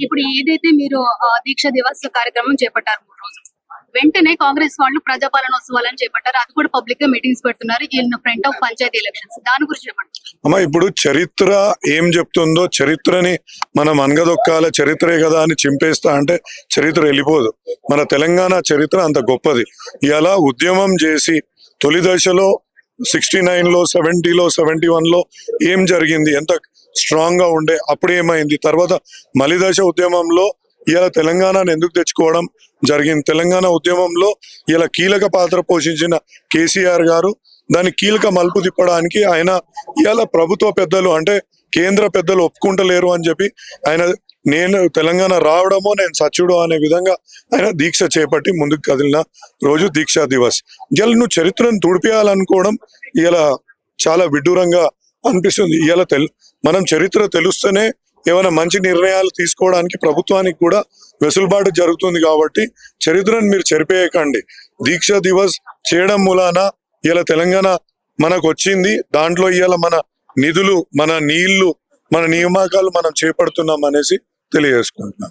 ఇప్పుడు ఏదైతే మీరు ఆ, దీక్ష దివస్ కార్యక్రమం చేపట్టారు మూడు రోజులు వెంటనే కాంగ్రెస్ వాళ్ళు ప్రజాపాలనోత్సవాలను చేపట్టారు. అది కూడా పబ్లిక్గా మీటింగ్స్ పెడుతున్నారు. In front of panchayati elections దాని గురించి చెప్పండి. అమ్మ ఇప్పుడు చరిత్ర ఏం చెప్తుందో చరిత్రని మనం అనగదొక్కాల చరిత్రే కదా అని చింపేస్తా అంటే చరిత్ర వెళ్ళిపోదు. మన తెలంగాణ చరిత్ర అంత గొప్పది. ఇలా ఉద్యమం చేసి తొలి దశలో సిక్స్టీ నైన్లో సెవెంటీలో సెవెంటీ వన్లో ఏం జరిగింది? ఎంత స్ట్రాంగ్గా ఉండే. అప్పుడు ఏమైంది? తర్వాత మలి దశ ఉద్యమంలో ఇలా తెలంగాణను ఎందుకు తెచ్చుకోవడం జరిగింది? తెలంగాణ ఉద్యమంలో ఇలా కీలక పాత్ర పోషించిన కేసీఆర్ గారు దాని కీలక మలుపు తిప్పడానికి ఆయన ఇలా ప్రభుత్వ పెద్దలు అంటే కేంద్ర పెద్దలు ఒప్పుకుంటలేరు అని చెప్పి ఆయన నేను తెలంగాణ రావడమో నేను సచ్యుడు అనే విధంగా ఆయన దీక్ష చేపట్టి ముందుకు కదిలిన రోజు దీక్షా దివస్. ఇలా నువ్వు చరిత్రను తుడిపేయాలనుకోవడం ఇలా చాలా విడ్డూరంగా అనిపిస్తుంది. ఇవాళ తెలు మనం చరిత్ర తెలుస్తేనే ఏమైనా మంచి నిర్ణయాలు తీసుకోవడానికి ప్రభుత్వానికి కూడా వెసులుబాటు జరుగుతుంది కాబట్టి చరిత్రను మీరు చెరిపేయకండి. దీక్ష దివస్ చేయడం మూలాన ఇలా తెలంగాణ మనకు వచ్చింది. దాంట్లో ఇవాళ మన నిధులు మన నీళ్ళు మన నియామకాలు మనం చేపడుతున్నాం అనేసి తెలియజేసుకుంటున్నాం